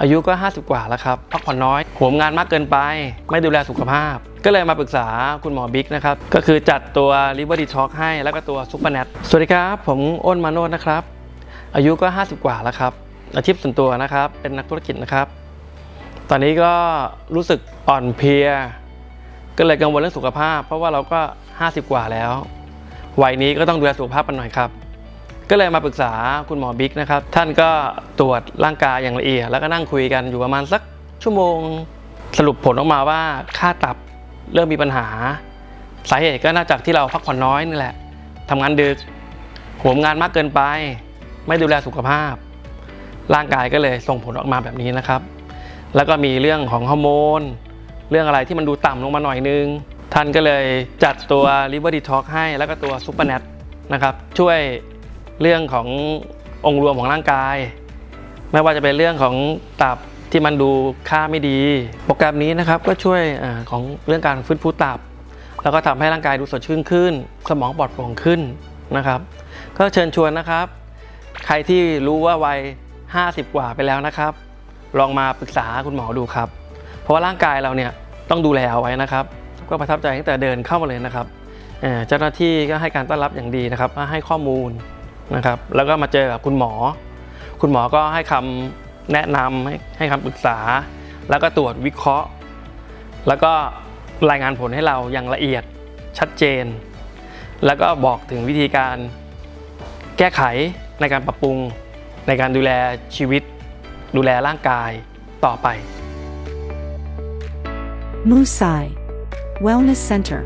อายุก็ 50 กว่าแล้วครับพักผ่อนน้อยโหมงานมากเกินไป ไม่ดูแลสุขภาพ ก็เลยมาปรึกษาคุณหมอบิ๊กนะครับ ก็คือจัดตัว Liver Detox ให้แล้วก็ตัวซุปเปอร์แนทสวัสดีครับ ผมอ้นมาโนดนะครับ อายุก็ 50 กว่าแล้วครับ อาชีพส่วนตัวนะครับ เป็นนักธุรกิจนะครับ ตอนนี้ก็รู้สึกอ่อนเพลีย ก็เลยกังวลเรื่องสุขภาพ เพราะว่าเราก็ 50 กว่าแล้ววัยนี้ก็ต้องดูแลสุขภาพกันหน่อยครับ ก็เลยมาปรึกษาคุณหมอบิ๊กนะครับ ท่านก็ตรวจร่างกายอย่างละเอียด แล้วก็นั่งคุยกันอยู่ประมาณสักชั่วโมง สรุปผลออกมาว่าค่าตับเริ่มมีปัญหา สาเหตุก็น่าจากที่เราพักผ่อนน้อยนี่แหละทำงานดึกโหมงานมากเกินไป ไม่ดูแลสุขภาพ ร่างกายก็เลยส่งผลออกมาแบบนี้นะครับ แล้วก็มีเรื่องของฮอร์โมน เรื่องอะไรที่มันดูต่ำลงมาหน่อยนึง ท่านก็เลยจัดตัว Liver Detox ให้แล้วก็ตัว Super Net นะครับช่วย เรื่องขององค์รวมของร่างกาย ไม่ว่าจะเป็นเรื่องของตับที่มันดูค่าไม่ดี โปรแกรมนี้นะครับก็ช่วยอของเรื่องการฟื้นฟูตับ แล้วก็ทำให้ร่างกายดูสดชื่นขึ้น สมองปลอดโปร่งขึ้นนะครับ ก็เชิญชวนนะครับ ใครที่รู้ว่าวัย 50 กว่าไปแล้วนะครับ ลองมาปรึกษาคุณหมอดูครับ เพราะว่าร่างกายเราเนี่ยต้องดูแลเอาไว้นะครับ ก็ประทับใจตั้งแต่เดินเข้ามาเลยนะครับเจ้าหน้าที่ก็ให้การต้อนรับอย่างดีนะครับให้ข้อมูล นะครับ แล้วก็มาเจอกับคุณหมอ คุณหมอก็ให้คำแนะนำให้ให้คำปรึกษา แล้วก็ตรวจวิเคราะห์ แล้วก็รายงานผลให้เราอย่างละเอียดชัดเจน แล้วก็บอกถึงวิธีการแก้ไขในการปรับปรุง ในการดูแลชีวิต ดูแลร่างกายต่อไป Musai Wellness Center